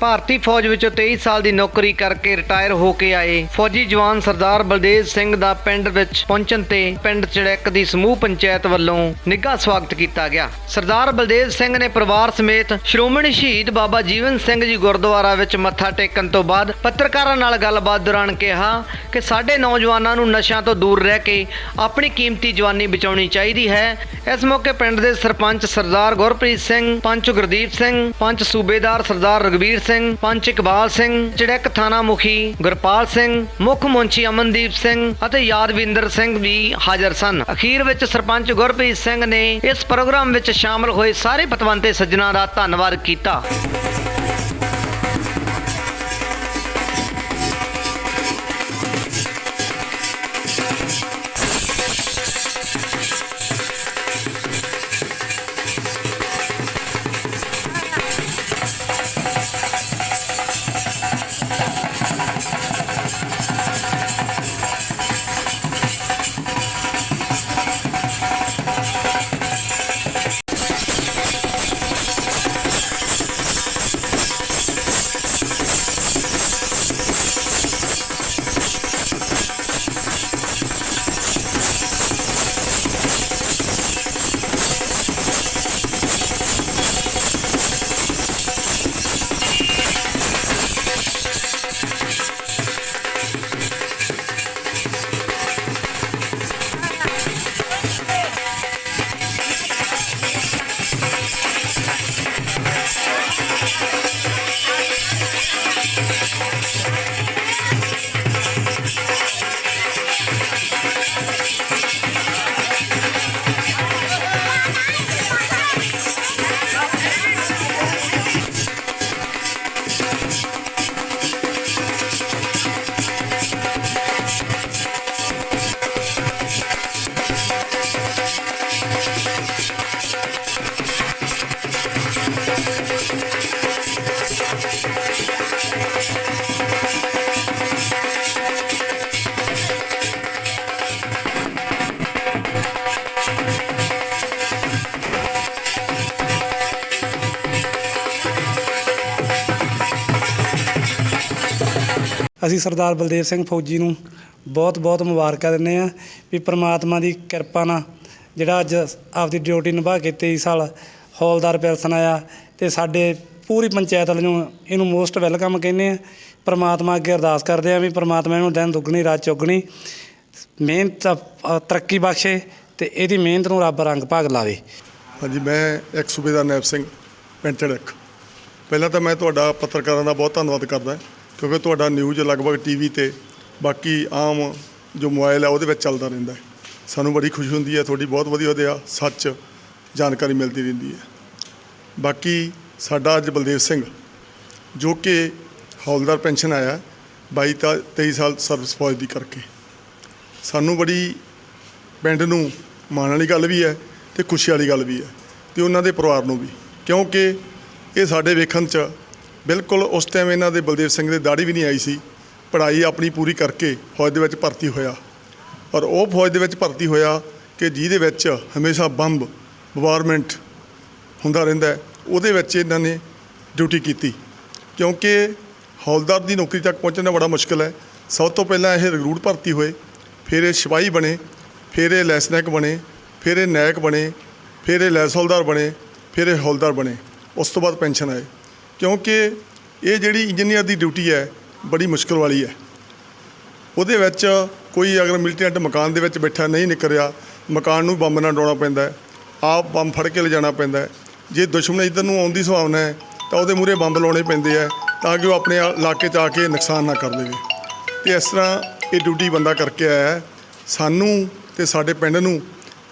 ਭਾਰਤੀ ਫੌਜ ਵਿੱਚੋਂ 23 ਸਾਲ ਦੀ ਨੌਕਰੀ ਕਰਕੇ ਰਿਟਾਇਰ ਹੋ ਕੇ ਆਏ। ਫੌਜੀ ਜਵਾਨ ਸਰਦਾਰ ਬਲਦੇਵ ਸਿੰਘ ਦਾ ਪਿੰਡ ਵਿੱਚ ਪਹੁੰਚਣ ਤੇ ਪਿੰਡ ਚੜੈਕ ਦੀ ਸਮੂਹ ਪੰਚਾਇਤ ਵੱਲੋਂ ਨਿੱਘਾ ਸਵਾਗਤ ਕੀਤਾ ਗਿਆ। ਸਰਦਾਰ ਬਲਦੇਵ ਸਿੰਘ ਨੇ ਪਰਿਵਾਰ ਸਮੇਤ ਸ਼੍ਰੋਮਣੀ ਸ਼ਹੀਦ ਬਾਬਾ ਜੀਵਨ ਸਿੰਘ ਜੀ ਗੁਰਦੁਆਰਾ ਵਿੱਚ ਮੱਥਾ ਟੇਕਣ ਤੋਂ ਬਾਅਦ ਪੱਤਰਕਾਰਾਂ ਨਾਲ ਗੱਲਬਾਤ ਦੌਰਾਨ ਕਿਹਾ ਕਿ ਸਾਡੇ ਨੌਜਵਾਨਾਂ ਨੂੰ ਨਸ਼ਿਆਂ ਤੋਂ ਦੂਰ ਰਹਿ ਕੇ ਆਪਣੀ ਕੀਮਤੀ ਜਵਾਨੀ ਬਚਾਉਣੀ ਚਾਹੀਦੀ ਹੈ। ਇਸ ਮੌਕੇ ਪਿੰਡ ਦੇ ਸਰਪੰਚ ਸਰਦਾਰ ਗੁਰਪ੍ਰੀਤ ਸਿੰਘ, ਪੰਚ ਗੁਰਦੀਪ ਸਿੰਘ, ਪੰਚ ਸੂਬੇਦਾਰ ਸਰਦਾਰ ਰਗਵੀਰ ਸਿੰਘ ਪੰਚ ਇਕਬਾਲ ਸਿੰਘ ਚੜੈਕ ਥਾਣਾ ਮੁਖੀ ਗੁਰਪਾਲ ਸਿੰਘ, ਮੁੱਖ ਮੁੰਚੀ ਅਮਨਦੀਪ ਸਿੰਘ ਅਤੇ ਯਾਦਵਿੰਦਰ ਸਿੰਘ ਵੀ ਹਾਜ਼ਰ ਸਨ। ਅਖੀਰ ਵਿੱਚ ਸਰਪੰਚ ਗੁਰਪ੍ਰੀਤ ਸਿੰਘ ਨੇ ਇਸ ਪ੍ਰੋਗਰਾਮ ਵਿੱਚ ਸ਼ਾਮਲ ਹੋਏ ਸਾਰੇ ਪਤਵੰਤੇ ਸੱਜਣਾ ਦਾ ਧੰਨਵਾਦ ਕੀਤਾ। ਅਸੀਂ ਸਰਦਾਰ ਬਲਦੇਵ ਸਿੰਘ ਫੌਜੀ ਨੂੰ ਬਹੁਤ ਬਹੁਤ ਮੁਬਾਰਕਾਂ ਦਿੰਦੇ ਆ ਵੀ ਪ੍ਰਮਾਤਮਾ ਦੀ ਕਿਰਪਾ ਨਾਲ ਜਿਹੜਾ ਅੱਜ ਆਪਦੀ ਡਿਊਟੀ ਨਿਭਾ ਕੇ 23 ਸਾਲ ਹੌਲਦਾਰ ਪੈਲਸਨ ਆਇਆ ਤੇ ਸਾਡੇ ਪੂਰੀ ਪੰਚਾਇਤ ਵੱਲੋਂ ਇਹਨੂੰ ਮੋਸਟ ਵੈਲਕਮ ਕਹਿੰਦੇ ਆ ਪ੍ਰਮਾਤਮਾ ਅੱਗੇ ਅਰਦਾਸ ਕਰਦੇ ਆ ਵੀ ਪ੍ਰਮਾਤਮਾ ਇਹਨੂੰ ਦਿਨ ਦੁੱਗਣੀ, ਰਾਤ ਚੌਗਣੀ ਮਿਹਨਤ ਤਰੱਕੀ ਬਖਸ਼ੇ ਤੇ ਇਹਦੀ ਮਿਹਨਤ ਨੂੰ ਰੱਬ ਰੰਗ ਭਾਗ ਲਾਵੇ। ਹਾਂਜੀ, ਮੈਂ ਇੱਕ ਸੂਬੇਦਾਰ ਨੈਬ ਸਿੰਘ ਪਿੰਡ ਚੜਕ ਪਹਿਲਾਂ ਤਾਂ ਮੈਂ ਤੁਹਾਡਾ ਪੱਤਰਕਾਰਾਂ ਦਾ ਬਹੁਤ ਧੰਨਵਾਦ ਕਰਦਾ। ਕਿਉਂਕਿ ਤੁਹਾਡਾ ਨਿਊਜ਼ ਲਗਭਗ ਟੀਵੀ ਤੇ ਬਾਕੀ ਆਮ ਜੋ ਮੋਬਾਈਲ ਹੈ ਉਹਦੇ ਵਿੱਚ ਚੱਲਦਾ ਰਹਿੰਦਾ ਹੈ। ਸਾਨੂੰ ਬੜੀ ਖੁਸ਼ੀ ਹੁੰਦੀ ਹੈ, ਤੁਹਾਡੀ ਬਹੁਤ ਵਧੀਆ ਵਧੀਆ ਸੱਚ ਜਾਣਕਾਰੀ ਮਿਲਦੀ ਰਹਿੰਦੀ ਹੈ। ਬਾਕੀ ਸਾਡਾ ਅੱਜ ਬਲਦੇਵ ਸਿੰਘ, ਜੋ ਕਿ ਹੌਲਦਾਰ ਪੈਨਸ਼ਨ ਆਇਆ 22 ਤਾਂ 23 ਸਾਲ ਸਰਵਿਸ ਫੌਜ ਦੀ ਕਰਕੇ। ਸਾਨੂੰ ਬੜੀ ਪਿੰਡ ਨੂੰ ਮਾਣ ਵਾਲੀ ਗੱਲ ਵੀ ਹੈ ਤੇ ਖੁਸ਼ੀ ਵਾਲੀ ਗੱਲ ਵੀ ਹੈ ਤੇ ਉਹਨਾਂ ਦੇ ਪਰਿਵਾਰ ਨੂੰ ਵੀ। ਕਿਉਂਕਿ ਇਹ ਸਾਡੇ ਵੇਖਣ 'ਚ ਬਿਲਕੁਲ ਉਸ ਟਾਈਮ ਇਹਨਾਂ ਦੇ ਬਲਦੇਵ ਸਿੰਘ ਦੇ ਦਾੜੀ ਵੀ ਨਹੀਂ ਆਈ ਸੀ। ਪੜ੍ਹਾਈ ਆਪਣੀ ਪੂਰੀ ਕਰਕੇ ਫੌਜ ਦੇ ਵਿੱਚ ਭਰਤੀ ਹੋਇਆ। ਔਰ ਉਹ ਫੌਜ ਦੇ ਵਿੱਚ ਭਰਤੀ ਹੋਇਆ ਕਿ ਜਿਹਦੇ ਵਿੱਚ ਹਮੇਸ਼ਾ ਬੰਬ ਵਾਰਮੈਂਟ ਹੁੰਦਾ ਰਹਿੰਦਾ ਉਹਦੇ ਵਿੱਚ ਇਹਨਾਂ ਨੇ ਡਿਊਟੀ ਕੀਤੀ। ਕਿਉਂਕਿ ਹੌਲਦਾਰ ਦੀ ਨੌਕਰੀ ਤੱਕ ਪਹੁੰਚਣਾ ਬੜਾ ਮੁਸ਼ਕਲ ਹੈ। ਸਭ ਤੋਂ ਪਹਿਲਾਂ ਇਹ ਰਿਕਰੂਟ ਭਰਤੀ ਹੋਏ, ਫਿਰ ਇਹ ਸਿਪਾਹੀ ਬਣੇ, ਫਿਰ ਇਹ ਲੈਸਨੈਕ ਬਣੇ, ਫਿਰ ਇਹ ਨਾਇਕ ਬਣੇ, ਫਿਰ ਇਹ ਲੈਸ ਹੌਲਦਾਰ ਬਣੇ, ਫਿਰ ਇਹ ਹੌਲਦਾਰ ਬਣੇ। ਉਸ ਤੋਂ ਬਾਅਦ ਪੈਨਸ਼ਨ ਆਏ। ਕਿਉਂਕਿ ਇਹ ਜਿਹੜੀ ਇੰਜੀਨੀਅਰ ਦੀ ਡਿਊਟੀ ਹੈ, ਬੜੀ ਮੁਸ਼ਕਲ ਵਾਲੀ ਹੈ। ਉਹਦੇ ਵਿੱਚ ਕੋਈ ਅਗਰ ਮਿਲਟੈਂਟ ਮਕਾਨ ਦੇ ਵਿੱਚ ਬੈਠਾ ਨਹੀਂ ਨਿਕਲ ਰਿਹਾ, ਮਕਾਨ ਨੂੰ ਬੰਬ ਨਾਲ ਡਾਉਣਾ ਪੈਂਦਾ ਆਪ ਬੰਬ ਫੜ ਕੇ ਲਿਜਾਣਾ ਪੈਂਦਾ ਜੇ ਦੁਸ਼ਮਣ ਇੱਧਰ ਨੂੰ ਆਉਣ ਦੀ ਸੰਭਾਵਨਾ ਹੈ, ਤਾਂ ਉਹਦੇ ਮੂਹਰੇ ਬੰਬ ਲਾਉਣੇ ਪੈਂਦੇ ਆ ਤਾਂ ਕਿ ਉਹ ਆਪਣੇ ਇਲਾਕੇ 'ਚ ਆ ਕੇ ਨੁਕਸਾਨ ਨਾ ਕਰ ਦੇਵੇ। ਤੇ ਇਸ ਤਰ੍ਹਾਂ ਇਹ ਡਿਊਟੀ ਬੰਦਾ ਕਰਕੇ ਆਇਆ ਸਾਨੂੰ ਤੇ ਸਾਡੇ ਪਿੰਡ ਨੂੰ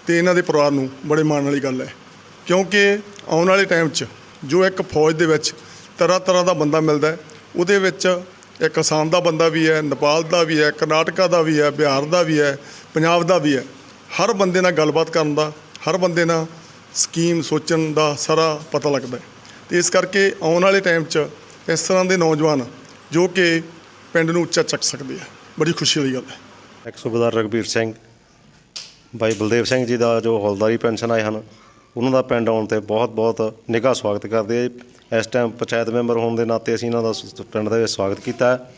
ਤੇ ਇਹਨਾਂ ਦੇ ਪਰਿਵਾਰ ਨੂੰ ਬੜੇ ਮਾਣ ਵਾਲੀ ਗੱਲ ਹੈ। ਕਿਉਂਕਿ ਆਉਣ ਵਾਲੇ ਟਾਈਮ 'ਚ ਜੋ ਇੱਕ ਫੌਜ ਦੇ ਵਿੱਚ ਤਰ੍ਹਾਂ ਤਰ੍ਹਾਂ ਦਾ ਬੰਦਾ ਮਿਲਦਾ ਉਹਦੇ ਵਿੱਚ ਇੱਕ ਅਸਾਮ ਦਾ ਬੰਦਾ ਵੀ ਹੈ, ਨੇਪਾਲ ਦਾ ਵੀ ਹੈ, ਕਰਨਾਟਕਾ ਦਾ ਵੀ ਹੈ, ਬਿਹਾਰ ਦਾ ਵੀ ਹੈ, ਪੰਜਾਬ ਦਾ ਵੀ ਹੈ। ਹਰ ਬੰਦੇ ਨਾਲ ਗੱਲਬਾਤ ਕਰਨ ਦਾ, ਹਰ ਬੰਦੇ ਨਾਲ ਸਕੀਮ ਸੋਚਣ ਦਾ ਸਾਰਾ ਪਤਾ ਲੱਗਦਾ ਹੈ। ਤੇ ਇਸ ਕਰਕੇ ਆਉਣ ਵਾਲੇ ਟਾਈਮ 'ਚ ਇਸ ਤਰ੍ਹਾਂ ਦੇ ਨੌਜਵਾਨ ਜੋ ਕਿ ਪਿੰਡ ਨੂੰ ਉੱਚਾ ਚੱਕ ਸਕਦੇ ਆ। ਬੜੀ ਖੁਸ਼ੀ ਵਾਲੀ ਗੱਲ ਹੈ। ਇੱਕ ਸੂਬੇਦਾਰ ਰਗਬੀਰ ਸਿੰਘ ਬਾਈ ਬਲਦੇਵ ਸਿੰਘ ਜੀ ਦਾ ਜੋ ਹੌਲਦਾਰੀ ਪੈਨਸ਼ਨ ਆਏ ਹਨ ਉਹਨਾਂ ਦਾ ਪਿੰਡ ਆਉਣ ਤੇ ਬਹੁਤ ਬਹੁਤ ਨਿੱਘਾ ਸਵਾਗਤ ਕਰਦੇ ਆ ਜੀ। ਇਸ ਟਾਈਮ ਪੰਚਾਇਤ ਮੈਂਬਰ ਹੋਣ ਦੇ ਨਾਤੇ ਅਸੀਂ ਇਹਨਾਂ ਦਾ ਸ- ਪਿੰਡ ਦੇ ਵਿੱਚ ਸਵਾਗਤ ਕੀਤਾ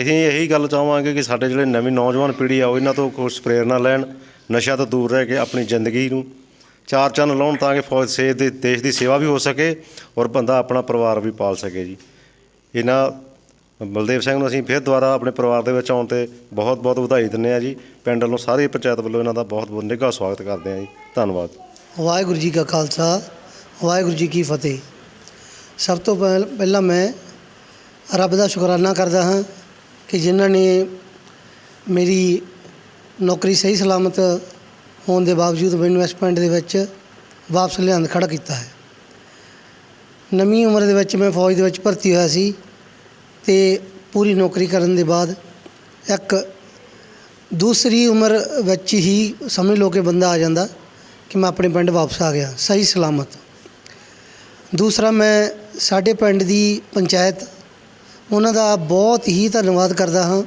ਅਸੀਂ ਇਹੀ ਗੱਲ ਚਾਹਾਂਗੇ ਕਿ ਸਾਡੇ ਜਿਹੜੇ ਨਵੀਂ ਨੌਜਵਾਨ ਪੀੜ੍ਹੀ ਆ, ਉਹ ਇਹਨਾਂ ਤੋਂ ਕੁਝ ਪ੍ਰੇਰਨਾ ਲੈਣ ਨਸ਼ਾ ਤੋਂ ਦੂਰ ਰਹਿ ਕੇ ਆਪਣੀ ਜ਼ਿੰਦਗੀ ਨੂੰ ਚਾਰ ਚੰਨ ਲਾਉਣ ਤਾਂ ਕਿ ਫੌਜ ਸੇ ਦੇ, ਦੇਸ਼ ਦੀ ਸੇਵਾ ਵੀ ਹੋ ਸਕੇ ਔਰ ਬੰਦਾ ਆਪਣਾ ਪਰਿਵਾਰ ਵੀ ਪਾਲ ਸਕੇ ਜੀ। ਇਹਨਾਂ ਬਲਦੇਵ ਸਿੰਘ ਨੂੰ ਅਸੀਂ ਫਿਰ ਦੁਬਾਰਾ ਆਪਣੇ ਪਰਿਵਾਰ ਦੇ ਵਿੱਚ ਆਉਣ ਤੇ ਬਹੁਤ ਬਹੁਤ ਵਧਾਈ ਦਿੰਦੇ ਆ ਜੀ। ਪਿੰਡ ਵੱਲੋਂ ਸਾਰੀ ਪੰਚਾਇਤ ਵੱਲੋਂ ਇਹਨਾਂ ਦਾ ਬਹੁਤ ਬਹੁਤ ਨਿੱਘਾ ਸਵਾਗਤ ਕਰਦੇ ਆ ਜੀ। ਧੰਨਵਾਦ। ਵਾਹਿਗੁਰੂ ਜੀ ਕਾ ਖਾਲਸਾ, ਵਾਹਿਗੁਰੂ ਜੀ ਕੀ ਫਤਿਹ। ਸਭ ਤੋਂ ਪਹਿਲ- ਪਹਿਲਾਂ ਮੈਂ ਰੱਬ ਦਾ ਸ਼ੁਕਰਾਨਾ ਕਰਦਾ ਹਾਂ ਕਿ ਜਿਨ੍ਹਾਂ ਨੇ ਮੇਰੀ ਨੌਕਰੀ ਸਹੀ ਸਲਾਮਤ ਹੋਣ ਦੇ ਬਾਵਜੂਦ ਇਨਵੈਸਟਮੈਂਟ ਦੇ ਵਿੱਚ ਵਾਪਸ ਲਿਆਂਦ ਖੜਾ ਕੀਤਾ ਹੈ। ਨਵੀਂ ਉਮਰ ਦੇ ਵਿੱਚ ਮੈਂ ਫੌਜ ਦੇ ਵਿੱਚ ਭਰਤੀ ਹੋਇਆ ਸੀ ਤੇ ਪੂਰੀ ਨੌਕਰੀ ਕਰਨ ਦੇ ਬਾਅਦ ਇੱਕ ਦੂਸਰੀ ਉਮਰ ਵਿੱਚ ਹੀ ਸਮਝ ਲਓ ਕਿ ਬੰਦਾ ਆ ਜਾਂਦਾ। ਕਿ ਮੈਂ ਆਪਣੇ ਪਿੰਡ ਵਾਪਸ ਆ ਗਿਆ, ਸਹੀ ਸਲਾਮਤ। ਦੂਸਰਾ, ਮੈਂ ਸਾਡੇ ਪਿੰਡ ਦੀ ਪੰਚਾਇਤ, ਉਹਨਾਂ ਦਾ ਬਹੁਤ ਹੀ ਧੰਨਵਾਦ ਕਰਦਾ ਹਾਂ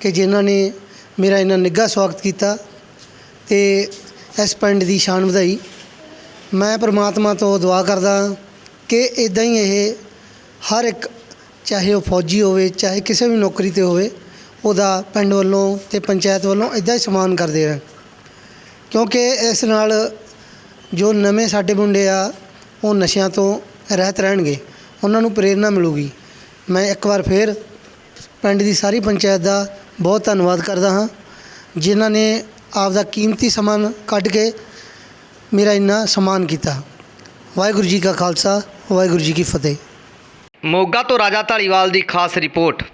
ਕਿ ਜਿਨ੍ਹਾਂ ਨੇ ਮੇਰਾ ਇੰਨਾ ਨਿੱਘਾ ਸਵਾਗਤ ਕੀਤਾ ਤੇ ਇਸ ਪਿੰਡ ਦੀ ਸ਼ਾਨ ਵਧਾਈ। ਮੈਂ ਪ੍ਰਮਾਤਮਾ ਤੋਂ ਦੁਆ ਕਰਦਾ ਹਾਂ ਕਿ ਇਦਾਂ ਹੀ ਇਹ ਹਰ ਇੱਕ, ਚਾਹੇ ਉਹ ਫੌਜੀ ਹੋਵੇ, ਚਾਹੇ ਕਿਸੇ ਵੀ ਨੌਕਰੀ ਤੇ ਹੋਵੇ, ਉਹਦਾ ਪਿੰਡ ਵੱਲੋਂ ਤੇ ਪੰਚਾਇਤ ਵੱਲੋਂ ਇਦਾਂ ਹੀ ਸਨਮਾਨ ਕਰਦੇ ਰਹਿਣ। ਕਿਉਂਕਿ ਇਸ ਨਾਲ ਜੋ ਨਵੇਂ ਸਾਡੇ ਮੁੰਡੇ ਆ, ਉਹ ਨਸ਼ਿਆਂ ਤੋਂ ਰਹਿਤ ਰਹਿਣਗੇ। ਉਹਨਾਂ ਨੂੰ ਪ੍ਰੇਰਨਾ ਮਿਲੂਗੀ। ਮੈਂ ਇੱਕ ਵਾਰ ਫਿਰ ਪਿੰਡ ਦੀ ਸਾਰੀ ਪੰਚਾਇਤ ਦਾ ਬਹੁਤ ਧੰਨਵਾਦ ਕਰਦਾ ਹਾਂ, ਜਿਨ੍ਹਾਂ ਨੇ ਆਪਦਾ ਕੀਮਤੀ ਸਮਾਂ ਕੱਢ ਕੇ ਮੇਰਾ ਇੰਨਾ ਸਨਮਾਨ ਕੀਤਾ। ਵਾਹਿਗੁਰੂ ਜੀ ਕਾ ਖਾਲਸਾ, ਵਾਹਿਗੁਰੂ ਜੀ ਕੀ ਫਤਿਹ। ਮੋਗਾ ਤੋਂ ਰਾਜਾ ਢਾਲੀਵਾਲ ਦੀ ਖਾਸ ਰਿਪੋਰਟ।